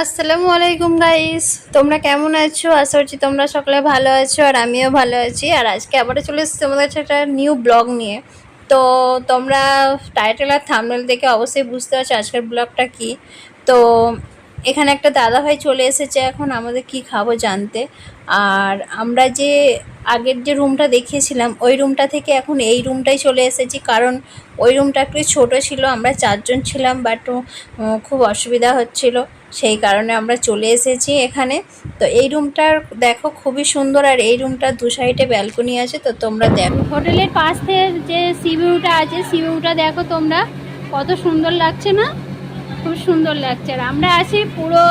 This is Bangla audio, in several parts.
আসসালামু আলাইকুম গাইস তোমরা কেমন আছো? আশা করছি তোমরা সকলে ভালো আছো আর আমিও ভালো আছি। আর আজকে আবার চলে এসেছি তোমাদের একটা নিউ ব্লগ নিয়ে। তো তোমরা টাইটেল আর থামনেল দেখে অবশ্যই বুঝতে পারছ আজকের ব্লগটা কি। তো এখানে একটা দাদা ভাই চলে এসেছে এখন আমাদের কি খাব জানতে। আর আমরা যে আগের যে রুমটা দেখিয়েছিলাম, ওই রুমটা থেকে এখন এই রুমটাই চলে এসেছি। কারণ ওই রুমটা একটু ছোট ছিল, আমরা চারজন ছিলাম বাট খুব অসুবিধা হচ্ছিল। সেই কারণে আমরা চলে এসেছি এখানে। তো এই রুমটার দেখো খুবই সুন্দর আর এই রুমটার দু সাইডে ব্যালকনি আছে তো তোমরা দেখো। হোটেলের পাশ থেকে যে সি ভিউটা আছে সি ভিউটা দেখো তোমরা। কত সুন্দর লাগছে না? খুব সুন্দর লাগছে। আর আমরা আছি পুরো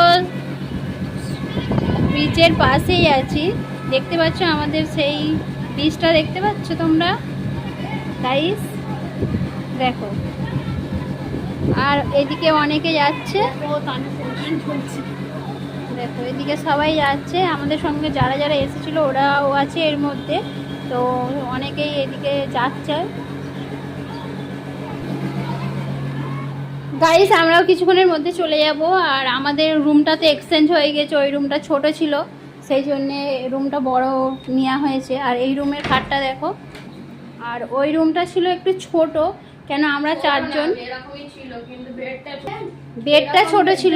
বিচের পাশেই আছি। দেখতে পাচ্ছ আমাদের সেই বিচটা দেখতে পাচ্ছ তোমরা? গাইস দেখো। আর এদিকে অনেকে যাচ্ছে। দেখো, এদিকে সবাই যাচ্ছে। আমাদের সঙ্গে যারা যারা এসেছিল, ওরাও আছে এর মধ্যে। তো অনেকেই এদিকে যাচ্ছে। গাইস আমরাও কিছুক্ষণের মধ্যে চলে যাব। আর আমাদের রুমটা তো এক্সচেঞ্জ হয়ে গেছে, ওই রুমটা ছোট ছিল। সেই জন্যে রুমটা বড় নেওয়া হয়েছে। আর এই রুমের খাটটা দেখো। আর ওই রুমটা ছিল একটু ছোট। কেন আমরা চারজন? বেডটা ছোট। ছিল।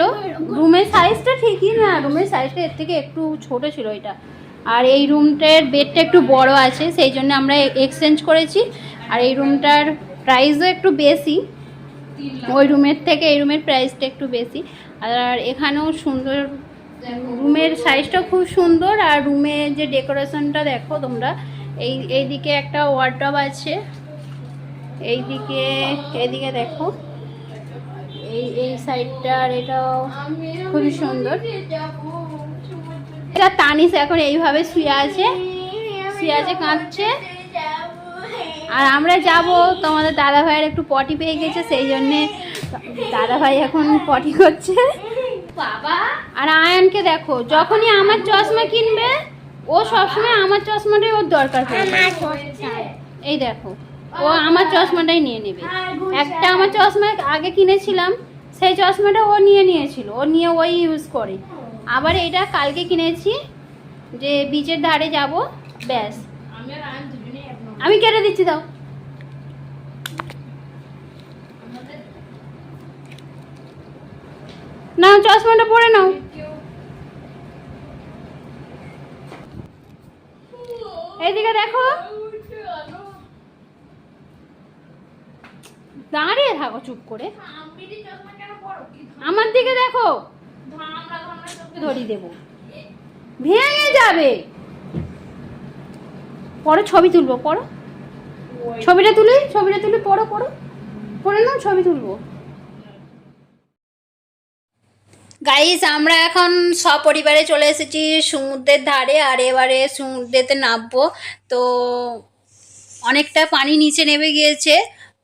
রুমের সাইজটা ঠিকই না রুমের সাইজটা এর থেকে একটু ছোট ছিল এটা। আর এই রুমটার বেডটা একটু বড় আছে সেই জন্য আমরা এক্সচেঞ্জ করেছি। আর এই রুমটার প্রাইসও একটু বেশি। ওই রুমের থেকে এই রুমের প্রাইসটা একটু বেশি। আর এখানেও সুন্দর রুমের সাইজটা খুব সুন্দর। আর রুমে যে ডেকোরেশনটা দেখো তোমরা এই এইদিকে একটা ওয়ার্ডরব আছে। এইদিকে এইদিকে দেখো। এই এই সাইডটা আর এটাও খুবই সুন্দর। এটা তানিস এখন এইভাবে শুয়ে আছে। শুয়ে আছে কাঁদছে। আর আমরা যাব তোমাদের দাদা ভাইয়ের একটু পটি পেয়ে গেছে সেই জন্যে দাদা ভাই এখন পটি করছে। বাবা। আর আয়ানকে দেখো যখনই আমার চশমা কিনবে ও সবসময় আমার চশমাটাই ওর দরকার পড়বে। এই দেখো। ও আমার চশমাটাই নিয়ে নেবে। একটা আমার চশমা আগে কিনেছিলাম, সেই চশমাটা ও নিয়ে নিয়েছিল, ও নিয়ে ওই ইউজ করে। আবার এটা কালকে কিনেছি, যে বিচের ধারে যাব, ব্যাস। আমি কেটে দিচ্ছি, দাও। না চশমাটা পরে নাও। এইদিকে দেখো। দাঁড়িয়ে থাকো চুপ করে। আমার দিকে দেখো। ধরি দেব। ভেঙে যাবে। পরে ছবি তুলবো পড়ো ছবিটা তুলি ছবিটা তুলি পড়ো পড়ো পড়ে নাও ছবি তুলবো। গাইস আমরা এখন সপরিবারে চলে এসেছি সমুদ্রের ধারে আর এবারে সমুদ্রেতে নামবো। তো অনেকটা পানি নিচে নেমে গিয়েছে।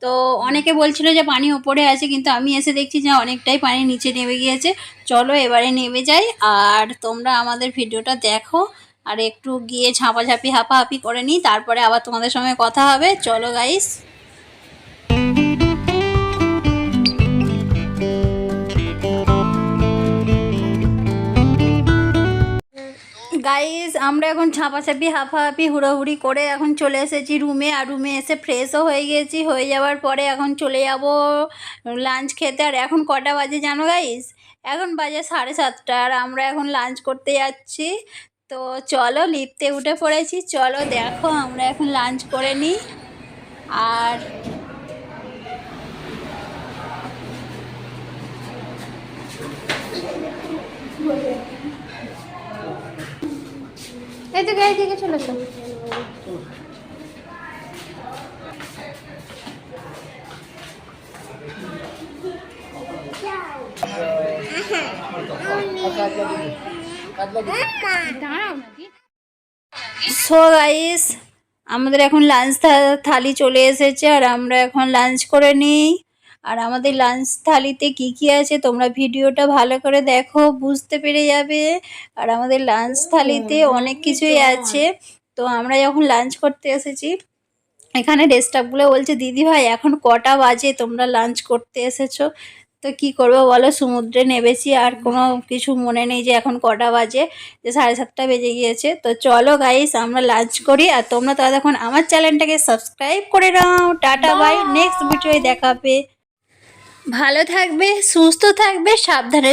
তো অনেকে বলছিল যে পানি ওপরে আছে, কিন্তু আমি এসে দেখছি যে অনেকটাই পানি নিচে নেমে গিয়েছে। চলো এবারে নেমে যাই, আর তোমরা আমাদের ভিডিওটা দেখো, আর একটু গিয়ে ঝাঁপাঝাঁপি, হাঁপাহাঁপি করে নিই, তারপরে আবার তোমাদের সঙ্গে কথা হবে। চলো গাইস গাইস আমরা এখন ঝাঁপাঝাঁপি, হাঁপাহাঁপি, হুড়োহুড়ি করে এখন চলে এসেছি রুমে আর রুমে এসে ফ্রেশও হয়ে গেছি। হয়ে যাওয়ার পরে এখন চলে যাব লাঞ্চ খেতে। আর এখন কটা বাজে জানো গাইস এখন বাজে সাড়ে সাতটা আর আমরা এখন লাঞ্চ করতে যাচ্ছি। তো চলো লিফটে উঠে পড়েছি। চলো দেখো আমরা এখন লাঞ্চ করে নিই। আর এই তো গাড়ি থেকে চলে এসো সো গাইস আমাদের এখন লাঞ্চ থালি চলে এসেছে আর আমরা এখন লাঞ্চ করে নিই। আর আমাদের লাঞ্চ থালিতে কি কি আছে তোমরা ভিডিওটা ভালো করে দেখো বুঝতে পেরে যাবে। আর আমাদের লাঞ্চ থালিতে অনেক কিছুই আছে। তো আমরা যখন লাঞ্চ করতে এসেছি এখানে ডেস্কটপগুলো বলছে দিদি ভাই এখন কটা বাজে? তোমরা লাঞ্চ করতে এসেছ। তো কি করব বলো? সমুদ্রে নেমেছি আর কোনো কিছু মনে নেই যে এখন কটা বাজে যে সাড়ে সাতটা বেজে গিয়েছে। তো চলো গাইস আমরা লাঞ্চ করি আর তোমরা তো এখন আমার চ্যানেলটাকে সাবস্ক্রাইব করে নাও। টাটা বাই নেক্সট ভিডিওয় দেখাবে ভালো থাকবে সুস্থ থাকবে সাবধানে